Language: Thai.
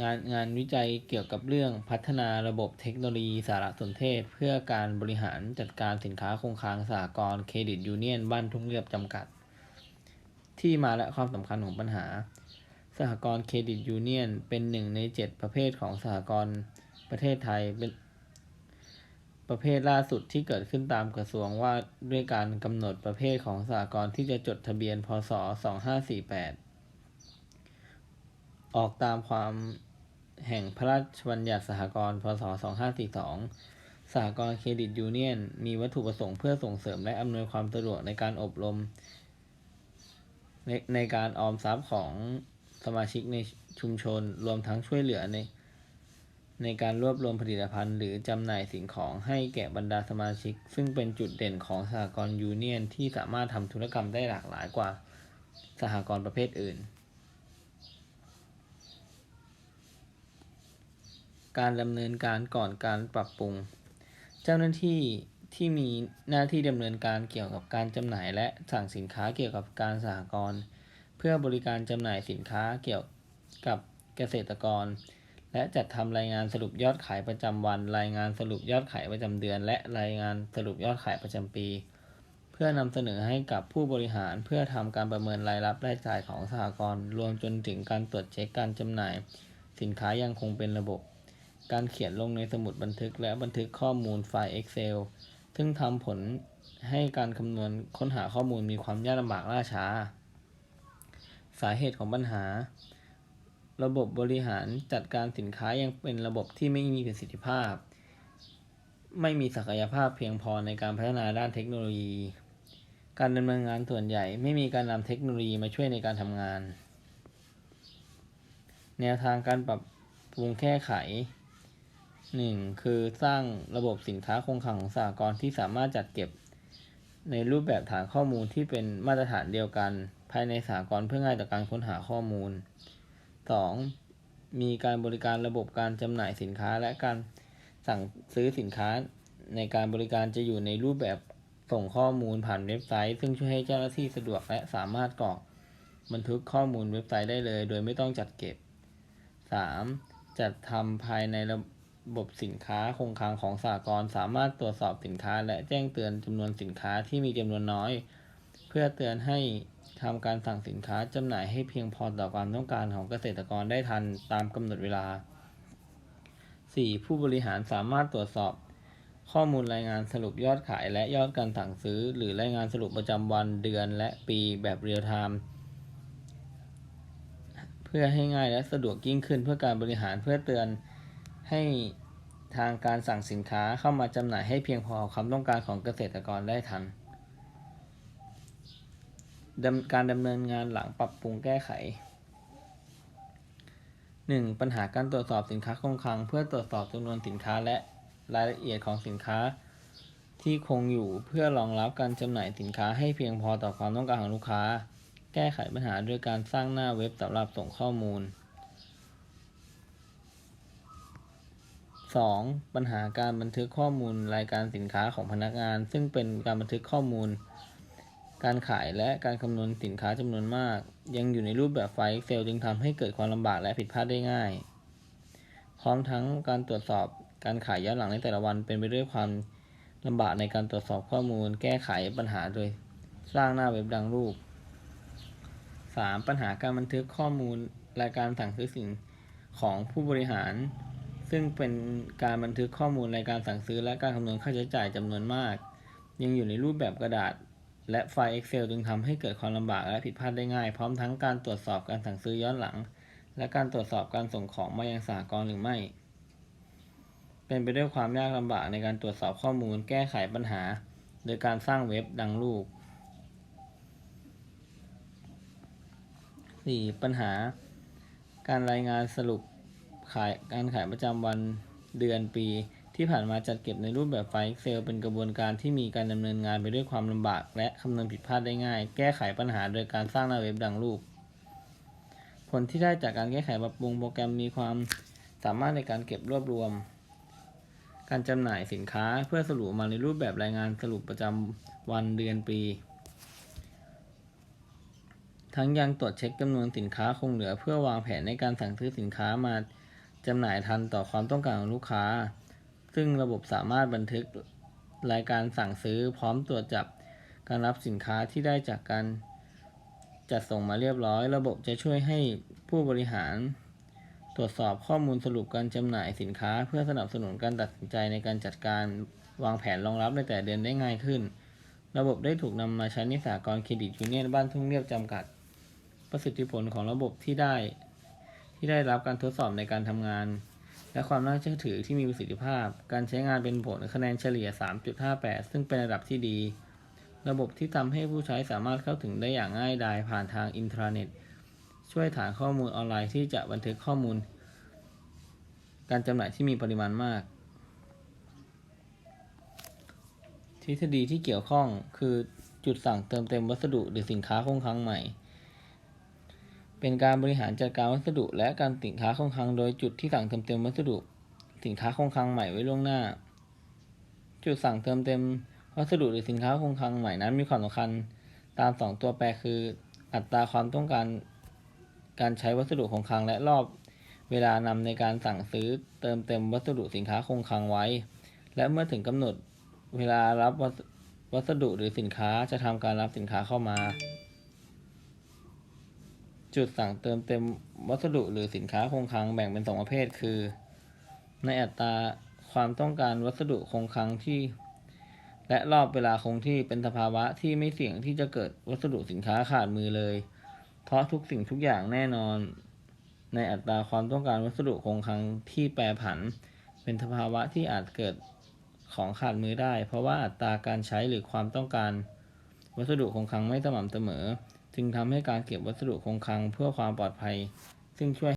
งานงานวิจัยเกี่ยวกับเรื่องพัฒนาระบบเทคโนโลยีสารสนเทศ เพื่อการบริหารจัดการสินค้าคงคลังสหกรณ์เครดิตยูเนียนบ้านทุ่งเรียบจำกัด ที่มาและความสำคัญของปัญหา สหกรณ์เครดิตยูเนียนเป็นหนึ่งในเจ็ดประเภทของสหกรณ์ประเทศไทยเป็นประเภทล่าสุดที่เกิดขึ้นตามกระทรวงว่าด้วยการกำหนดประเภทของสหกรณ์ที่จะจดทะเบียนพศ 2548 ออกตามความแห่งพระราชบัญญัติสหกรณ์พศ 2542 สหกรณ์เครดิตยูเนียน มีวัตถุประสงค์เพื่อส่งเสริมและอำนวยความสะดวกในการอบรม ในในการออมทรัพย์ของสมาชิกในชุมชน รวมทั้งช่วยเหลือในในการรวบรวมผลิตภัณฑ์ หรือจำหน่ายสิ่งของให้แก่บรรดาสมาชิก ซึ่งเป็นจุดเด่นของสหกรณ์ยูเนียน ที่สามารถทำธุรกรรมได้หลากหลายกว่าสหกรณ์ประเภทอื่น การดำเนินการก่อนการปรับปรุง เจ้าหน้าที่ที่มีหน้าที่ดำเนินการเกี่ยวกับการจำหน่ายและสั่งสินค้าเกี่ยวกับการสหกรณ์เพื่อบริการจำหน่ายสินค้าเกี่ยวกับเกษตรกร และจัดทำรายงานสรุปยอดขายประจำวัน รายงานสรุปยอดขายประจำเดือน และรายงานสรุปยอดขายประจำปี เพื่อนำเสนอให้กับผู้บริหารเพื่อทำการประเมินรายรับรายจ่ายของสหกรณ์รวมจนถึงการตรวจเช็คการจำหน่าย สินค้ายังคงเป็นระบบ การเขียนลงในสมุดบันทึกและบันทึกข้อมูลไฟล์ Excel ซึ่งทำผลให้การคำนวณค้นหาข้อมูลมีความยากลำบากล่าช้า สาเหตุของปัญหา ระบบบริหารจัดการสินค้ายังเป็นระบบที่ไม่มีประสิทธิภาพ ไม่มีศักยภาพเพียงพอในการพัฒนาด้านเทคโนโลยี การดำเนินงานส่วนใหญ่ไม่มีการนำเทคโนโลยีมาช่วยในการทำงาน แนวทางการปรับปรุงแก้ไข 1. คือสร้างระบบสินค้าคงคลังของสหกรณ์ที่สามารถจัดเก็บ ในรูปแบบฐานข้อมูลที่เป็นมาตรฐานเดียวกัน ภายในสหกรณ์เพื่อง่ายต่อการค้นหาข้อมูล 2. มีการบริการระบบการจำหน่ายสินค้าและการสั่งซื้อสินค้าในการบริการจะอยู่ในรูปแบบส่งข้อมูลผ่านเว็บไซต์ ซึ่งช่วยให้เจ้าหน้าที่สะดวกและสามารถกรอกบันทึกข้อมูลเว็บไซต์ได้เลย โดยไม่ต้องจัดเก็บ 3. จัดทำภายในระบบ บบ สินค้าคงคลังของสหกรณ์สามารถตรวจสอบสินค้า และแจ้งเตือนจำนวนสินค้าที่มีจำนวนน้อย เพื่อเตือนให้ทำการสั่งสินค้าจำหน่ายให้เพียงพอต่อความต้องการของเกษตรกรได้ทันตามกำหนดเวลา 4. ผู้บริหารสามารถตรวจสอบ ข้อมูลรายงานสรุปยอดขาย และยอดการสั่งซื้อ หรือรายงานสรุปประจำวันเดือนและปีแบบเรียลไทม์เพื่อให้ง่ายและสะดวกยิ่งขึ้นเพื่อการบริหารเพื่อเตือน ให้ทางการสั่งสินค้าเข้ามาจำหน่ายให้เพียงพอความต้องการของเกษตรกรได้ทัน การดำเนินงานหลังปรับปรุงแก้ไข 1. ปัญหาการตรวจสอบสินค้าคงคลัง เพื่อตรวจสอบจำนวนสินค้าและรายละเอียดของสินค้าที่คงอยู่เพื่อรองรับการจำหน่ายสินค้าให้เพียงพอต่อความต้องการของลูกค้า แก้ไขปัญหาด้วยการสร้างหน้าเว็บสำหรับส่งข้อมูล 2. ปัญหาการบันทึกข้อมูลรายการสินค้าของพนักงาน ซึ่งเป็นการบันทึกข้อมูล การขายและการคำนวณสินค้าจำนวนมาก ยังอยู่ในรูปแบบไฟล์ Excel จึงทำให้เกิดความลำบากและผิดพลาดได้ง่าย พร้อมทั้งการตรวจสอบการขายย้อนหลังในแต่ละวันเป็นไปด้วยความลำบากในการตรวจสอบข้อมูล แก้ไขปัญหาโดยสร้างหน้าเว็บดังรูป 3. ปัญหาการบันทึกข้อมูลรายการสั่งซื้อสิ่งของผู้บริหาร ซึ่งเป็นการบันทึกข้อมูลรายการสั่งซื้อและการคำนวณค่าใช้จ่ายจำนวนมาก ยังอยู่ในรูปแบบกระดาษ และไฟล์ Excel จึงทำให้เกิดความลำบากและผิดพลาดได้ง่าย พร้อมทั้งการตรวจสอบการสั่งซื้อย้อนหลัง และการตรวจสอบการส่งของมายังสหกรณ์หรือไม่ เป็นไปด้วยความยากลำบากในการตรวจสอบข้อมูลแก้ไขปัญหา โดยการสร้างเว็บดังรูป 4. ปัญหา การรายงานสรุป ขายการขายประจำวันเดือนปี ที่ผ่านมาจัดเก็บในรูปแบบไฟล์ Excel เป็นกระบวนการที่มีการดำเนินงานไปด้วยความลำบาก และคำนวณผิดพลาดได้ง่าย แก้ไขปัญหาโดยการสร้างหน้าเว็บดังรูป ผลที่ได้จากการแก้ไขปรับปรุงโปรแกรมมีความสามารถในการเก็บรวบรวม การจำหน่ายสินค้าเพื่อสรุปมาในรูปแบบรายงานสรุปประจำวันเดือนปีทั้งยังตรวจเช็คจำนวนสินค้าคงเหลือเพื่อวางแผนในการสั่งซื้อสินค้ามา จำหน่ายทันต่อความต้องการของลูกค้า ซึ่งระบบสามารถบันทึกรายการสั่งซื้อพร้อมตรวจจับการรับสินค้าที่ได้จากการจัดส่งมาเรียบร้อย ระบบจะช่วยให้ผู้บริหาร ตรวจสอบข้อมูลสรุปการจำหน่ายสินค้า เพื่อสนับสนุนการตัดสินใจในการจัดการวางแผนรองรับในแต่เดือนได้ง่ายขึ้น ระบบได้ถูกนำมาใช้ในสหกรณ์เครดิตยูเนียนบ้านทุ่งเรียบจำกัด ประสิทธิผลของระบบที่ได้ ที่ได้รับการทดสอบในการทำงาน และความน่าเชื่อถือที่มีประสิทธิภาพ การใช้งานเป็นผลคะแนนเฉลี่ย 3.58 ซึ่งเป็นระดับที่ดี ระบบที่ทำให้ผู้ใช้สามารถเข้าถึงได้อย่างง่ายดายผ่านทางอินทราเน็ต ช่วยฐานข้อมูลออนไลน์ที่จะบันทึกข้อมูล การจำหน่ายที่มีปริมาณมากทฤษฎีที่เกี่ยวข้องคือจุดสั่งเติมเต็มวัสดุหรือสินค้าคงคลังใหม่ เป็นการบริหารจัดการวัสดุ และการสินค้าคงคลังโดยจุดที่สั่งเติมเต็มวัสดุ สินค้าคงคลังใหม่ไว้ล่วงหน้า จุดสั่งเติมเต็มวัสดุหรือสินค้าคงคลังใหม่นั้นมีความสำคัญตามสองตัวแปรคือ อัตราความต้องการการใช้วัสดุคงคลังและรอบเวลานำในการสั่งซื้อเติมเต็มวัสดุสินค้าคงคลังไว้ และเมื่อถึงกำหนดเวลารับวัสดุหรือสินค้าจะทำการรับสินค้าเข้ามา จุดสั่งเติมเต็มวัสดุหรือสินค้าคงคลังแบ่งเป็นสองประเภท คือ ในอัตราความต้องการวัสดุคงคลังที่ และรอบเวลาคงที่เป็นสภาวะที่ไม่เสี่ยงที่จะเกิดวัสดุสินค้าขาดมือเลย เพราะทุกสิ่งทุกอย่างแน่นอน ในอัตราความต้องการวัสดุคงคลังที่แปรผัน เป็นสภาวะที่อาจเกิดของขาดมือได้ เพราะว่าอัตราการใช้หรือความต้องการวัสดุคงคลังไม่สม่ำเสมอ จึงทำให้การเก็บวัสดุคงคลังเพื่อความปลอดภัย ซึ่งช่วย